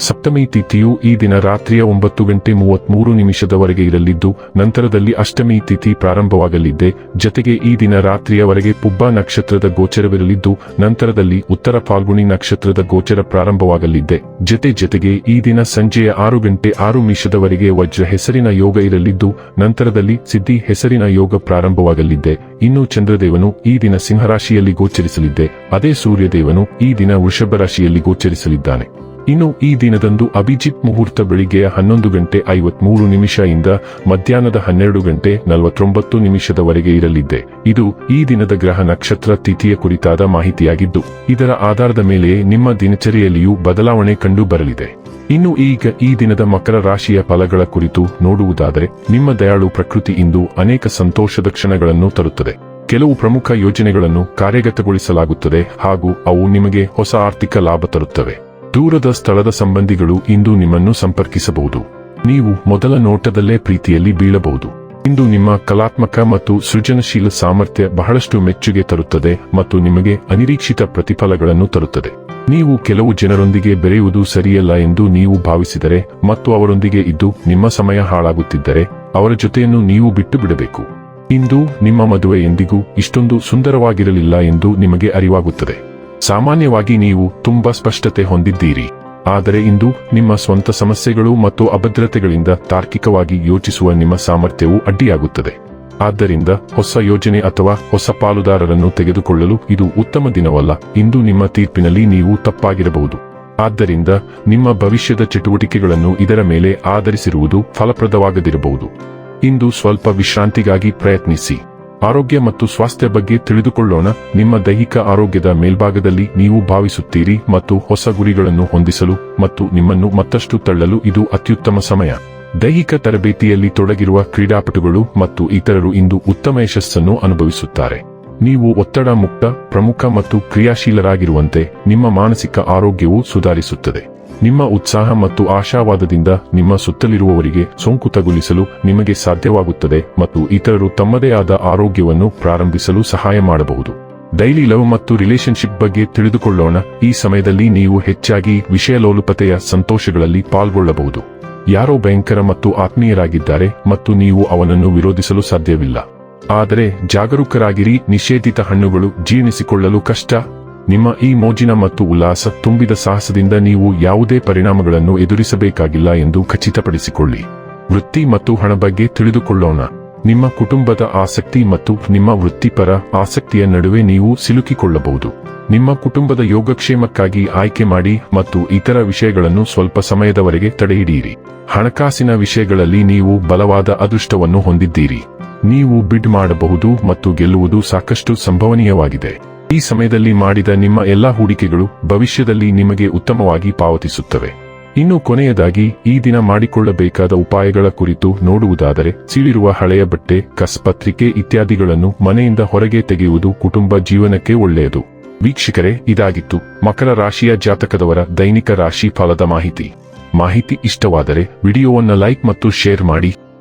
ಸಪ್ತಮಿ ತಿಥಿಯು ಈ ದಿನ ರಾತ್ರಿಯ ಒಂಬತ್ತು ಗಂಟೆ ಮೂವತ್ಮೂರು ನಿಮಿಷದವರೆಗೆ ಇರಲಿದ್ದು, ನಂತರದಲ್ಲಿ ಅಷ್ಟಮಿ ತಿಥಿ ಪ್ರಾರಂಭವಾಗಲಿದ್ದೆ. ಜತೆಗೆ ಈ ದಿನ ರಾತ್ರಿಯವರೆಗೆ ಪುಬ್ಬ ನಕ್ಷತ್ರದ ಗೋಚರವಿರಲಿದ್ದು, ನಂತರದಲ್ಲಿ ಉತ್ತರ ಫಾಲ್ಗುಣಿ ನಕ್ಷತ್ರದ ಗೋಚರ ಪ್ರಾರಂಭವಾಗಲಿದ್ದೆ. ಜತೆ ಜತೆಗೆ ಈ ದಿನ ಸಂಜೆಯ ಆರು ಗಂಟೆ ಆರು ನಿಮಿಷದವರೆಗೆ ವಜ್ರ ಹೆಸರಿನ ಯೋಗ ಇರಲಿದ್ದು, ನಂತರದಲ್ಲಿ ಸಿದ್ಧಿ ಹೆಸರಿನ ಯೋಗ ಪ್ರಾರಂಭವಾಗಲಿದ್ದೆ. ಇನ್ನು ಚಂದ್ರದೇವನು ಈ ದಿನ ಸಿಂಹರಾಶಿಯಲ್ಲಿ ಗೋಚರಿಸಲಿದ್ದೆ. ಅದೇ ಸೂರ್ಯದೇವನು ಈ ದಿನ ವೃಷಭ ರಾಶಿಯಲ್ಲಿ ಗೋಚರಿಸಲಿದ್ದಾನೆ. ಇನ್ನು ಈ ದಿನದಂದು ಅಭಿಜಿತ್ ಮುಹೂರ್ತ ಬೆಳಿಗ್ಗೆಯ ಹನ್ನೊಂದು ಗಂಟೆ ಐವತ್ಮೂರು ನಿಮಿಷ ಇಂದ ಮಧ್ಯಾಹ್ನದ ಹನ್ನೆರಡು ಗಂಟೆ ನಲವತ್ತೊಂಬತ್ತು ನಿಮಿಷದವರೆಗೆ ಇರಲಿದ್ದೆ ಇದು ಈ ದಿನದ ಗ್ರಹ ನಕ್ಷತ್ರ ತಿಥಿಯ ಕುರಿತಾದ ಮಾಹಿತಿಯಾಗಿದ್ದು, ಇದರ ಆಧಾರದ ಮೇಲೆ ನಿಮ್ಮ ದಿನಚರಿಯಲ್ಲಿಯೂ ಬದಲಾವಣೆ ಕಂಡು ಬರಲಿದೆ ಇನ್ನು ಈಗ ಈ ದಿನದ ಮಕರ ರಾಶಿಯ ಫಲಗಳ ಕುರಿತು ನೋಡುವುದಾದರೆ, ನಿಮ್ಮ ದಯಾಳು ಪ್ರಕೃತಿ ಇಂದು ಅನೇಕ ಸಂತೋಷದ ಕ್ಷಣಗಳನ್ನು ತರುತ್ತದೆ. ಕೆಲವು ಪ್ರಮುಖ ಯೋಜನೆಗಳನ್ನು ಕಾರ್ಯಗತಗೊಳಿಸಲಾಗುತ್ತದೆ ಹಾಗೂ ಅವು ನಿಮಗೆ ಹೊಸ ಆರ್ಥಿಕ ಲಾಭ ತರುತ್ತವೆ. ದೂರದ ಸ್ಥಳದ ಸಂಬಂಧಿಗಳು ಇಂದು ನಿಮ್ಮನ್ನು ಸಂಪರ್ಕಿಸಬಹುದು. ನೀವು ಮೊದಲ ನೋಟದಲ್ಲೇ ಪ್ರೀತಿಯಲ್ಲಿ ಬೀಳಬಹುದು. ಇಂದು ನಿಮ್ಮ ಕಲಾತ್ಮಕ ಮತ್ತು ಸೃಜನಶೀಲ ಸಾಮರ್ಥ್ಯ ಬಹಳಷ್ಟು ಮೆಚ್ಚುಗೆ ತರುತ್ತದೆ ಮತ್ತು ನಿಮಗೆ ಅನಿರೀಕ್ಷಿತ ಪ್ರತಿಫಲಗಳನ್ನು ತರುತ್ತದೆ. ನೀವು ಕೆಲವು ಜನರೊಂದಿಗೆ ಬೆರೆಯುವುದು ಸರಿಯಲ್ಲ ಎಂದು ನೀವು ಭಾವಿಸಿದರೆ ಮತ್ತು ಅವರೊಂದಿಗೆ ಇದ್ದು ನಿಮ್ಮ ಸಮಯ ಹಾಳಾಗುತ್ತಿದ್ದರೆ ಅವರ ಜೊತೆಯನ್ನು ನೀವು ಬಿಟ್ಟು ಬಿಡಬೇಕು. ಇಂದು ನಿಮ್ಮ ಮದುವೆ ಎಂದಿಗೂ ಇಷ್ಟೊಂದು ಸುಂದರವಾಗಿರಲಿಲ್ಲ ಎಂದು ನಿಮಗೆ ಅರಿವಾಗುತ್ತದೆ. ಸಾಮಾನ್ಯವಾಗಿ ನೀವು ತುಂಬಾ ಸ್ಪಷ್ಟತೆ ಹೊಂದಿದ್ದೀರಿ. ಆದರೆ ಇಂದು ನಿಮ್ಮ ಸ್ವಂತ ಸಮಸ್ಯೆಗಳು ಮತ್ತು ಅಭದ್ರತೆಗಳಿಂದ ತಾರ್ಕಿಕವಾಗಿ ಯೋಚಿಸುವ ನಿಮ್ಮ ಸಾಮರ್ಥ್ಯವು ಅಡ್ಡಿಯಾಗುತ್ತದೆ. ಆದ್ದರಿಂದ ಹೊಸ ಯೋಜನೆ ಅಥವಾ ಹೊಸ ಪಾಲುದಾರರನ್ನು ತೆಗೆದುಕೊಳ್ಳಲು ಇದು ಉತ್ತಮ ದಿನವಲ್ಲ. ಇಂದು ನಿಮ್ಮ ತೀರ್ಪಿನಲ್ಲಿ ನೀವು ತಪ್ಪಾಗಿರಬಹುದು. ಆದ್ದರಿಂದ ನಿಮ್ಮ ಭವಿಷ್ಯದ ಚಟುವಟಿಕೆಗಳನ್ನು ಇದರ ಮೇಲೆ ಆಧರಿಸಿರುವುದು ಫಲಪ್ರದವಾಗದಿರಬಹುದು. ಇಂದು ಸ್ವಲ್ಪ ವಿಶ್ರಾಂತಿಗಾಗಿ ಪ್ರಯತ್ನಿಸಿ. ಆರೋಗ್ಯ ಮತ್ತು ಸ್ವಾಸ್ಥ್ಯ ಬಗ್ಗೆ ತಿಳಿದುಕೊಳ್ಳೋಣ. ನಿಮ್ಮ ದೈಹಿಕ ಆರೋಗ್ಯದ ಮೇಲ್ಭಾಗದಲ್ಲಿ ನೀವು ಭಾವಿಸುತ್ತೀರಿ ಮತ್ತು ಹೊಸ ಗುರಿಗಳನ್ನು ಹೊಂದಿಸಲು ಮತ್ತು ನಿಮ್ಮನ್ನು ಮತ್ತಷ್ಟು ತಳ್ಳಲು ಇದು ಅತ್ಯುತ್ತಮ ಸಮಯ. ದೈಹಿಕ ತರಬೇತಿಯಲ್ಲಿ ತೊಡಗಿರುವ ಕ್ರೀಡಾಪಟುಗಳು ಮತ್ತು ಇತರರು ಇಂದು ಉತ್ತಮ ಯಶಸ್ಸನ್ನು ಅನುಭವಿಸುತ್ತಾರೆ. ನೀವು ಒತ್ತಡ ಮುಕ್ತ, ಪ್ರಮುಖ ಮತ್ತು ಕ್ರಿಯಾಶೀಲರಾಗಿರುವಂತೆ ನಿಮ್ಮ ಮಾನಸಿಕ ಆರೋಗ್ಯವು ಸುಧಾರಿಸುತ್ತದೆ. ನಿಮ್ಮ ಉತ್ಸಾಹ ಮತ್ತು ಆಶಾವಾದದಿಂದ ನಿಮ್ಮ ಸುತ್ತಲಿರುವವರಿಗೆ ಸೋಂಕು ತಗುಲಿಸಲು ನಿಮಗೆ ಸಾಧ್ಯವಾಗುತ್ತದೆ ಮತ್ತು ಇತರರು ತಮ್ಮದೇ ಆದ ಆರೋಗ್ಯವನ್ನು ಪ್ರಾರಂಭಿಸಲು ಸಹಾಯ ಮಾಡಬಹುದು. ಡೈಲಿ ಲವ್ ಮತ್ತು ರಿಲೇಶನ್ಶಿಪ್ ಬಗ್ಗೆ ತಿಳಿದುಕೊಳ್ಳೋಣ. ಈ ಸಮಯದಲ್ಲಿ ನೀವು ಹೆಚ್ಚಾಗಿ ವಿಷಯಲೋಲುಪತೆಯ ಸಂತೋಷಗಳಲ್ಲಿ ಪಾಲ್ಗೊಳ್ಳಬಹುದು. ಯಾರೋ ಭಯಂಕರ ಮತ್ತು ಆತ್ಮೀಯರಾಗಿದ್ದಾರೆ ಮತ್ತು ನೀವು ಅವನನ್ನು ವಿರೋಧಿಸಲು ಸಾಧ್ಯವಿಲ್ಲ. ಆದರೆ ಜಾಗರೂಕರಾಗಿರಿ, ನಿಷೇಧಿತ ಹಣ್ಣುಗಳು ಜೀರ್ಣಿಸಿಕೊಳ್ಳಲು ಕಷ್ಟ. ನಿಮ್ಮ ಈ ಮೋಜಿನ ಮತ್ತು ಉಲ್ಲಾಸ ತುಂಬಿದ ಸಾಹಸದಿಂದ ನೀವು ಯಾವುದೇ ಪರಿಣಾಮಗಳನ್ನು ಎದುರಿಸಬೇಕಾಗಿಲ್ಲ ಎಂದು ಖಚಿತಪಡಿಸಿಕೊಳ್ಳಿ. ವೃತ್ತಿ ಮತ್ತು ಹಣ ಬಗ್ಗೆ ತಿಳಿದುಕೊಳ್ಳೋಣ. ನಿಮ್ಮ ಕುಟುಂಬದ ಆಸಕ್ತಿ ಮತ್ತು ನಿಮ್ಮ ವೃತ್ತಿಪರ ಆಸಕ್ತಿಯ ನಡುವೆ ನೀವು ಸಿಲುಕಿಕೊಳ್ಳಬಹುದು. ನಿಮ್ಮ ಕುಟುಂಬದ ಯೋಗಕ್ಷೇಮಕ್ಕಾಗಿ ಆಯ್ಕೆ ಮಾಡಿ ಮತ್ತು ಇತರ ವಿಷಯಗಳನ್ನು ಸ್ವಲ್ಪ ಸಮಯದವರೆಗೆ ತಡೆಹಿಡಿಯಿರಿ. ಹಣಕಾಸಿನ ವಿಷಯಗಳಲ್ಲಿ ನೀವು ಬಲವಾದ ಅದೃಷ್ಟವನ್ನು ಹೊಂದಿದ್ದೀರಿ. ನೀವು ಬಿಡ್ ಮಾಡಬಹುದು ಮತ್ತು ಗೆಲ್ಲುವುದು ಸಾಕಷ್ಟು ಸಂಭವನೀಯವಾಗಿದೆ. ಈ ಸಮಯದಲ್ಲಿ ಮಾಡಿದ ನಿಮ್ಮ ಎಲ್ಲಾ ಹೂಡಿಕೆಗಳು ಭವಿಷ್ಯದಲ್ಲಿ ನಿಮಗೆ ಉತ್ತಮವಾಗಿ ಪಾವತಿಸುತ್ತವೆ. ಇನ್ನು ಕೊನೆಯದಾಗಿ, ಈ ದಿನ ಮಾಡಿಕೊಳ್ಳಬೇಕಾದ ಉಪಾಯಗಳ ಕುರಿತು ನೋಡುವುದಾದರೆ, ಸೀಳಿರುವ ಹಳೆಯ ಬಟ್ಟೆ, ಕಸ್ ಪತ್ರಿಕೆ ಇತ್ಯಾದಿಗಳನ್ನು ಮನೆಯಿಂದ ಹೊರಗೆ ತೆಗೆಯುವುದು ಕುಟುಂಬ ಜೀವನಕ್ಕೆ ಒಳ್ಳೆಯದು. ವೀಕ್ಷಕರೇ, ಇದಾಗಿತ್ತು ಮಕರ ರಾಶಿಯ ಜಾತಕದವರ ದೈನಿಕ ರಾಶಿ ಫಲದ ಮಾಹಿತಿ. ಮಾಹಿತಿ ಇಷ್ಟವಾದರೆ, ವಿಡಿಯೋವನ್ನು ಲೈಕ್ ಮತ್ತು ಶೇರ್ ಮಾಡಿ.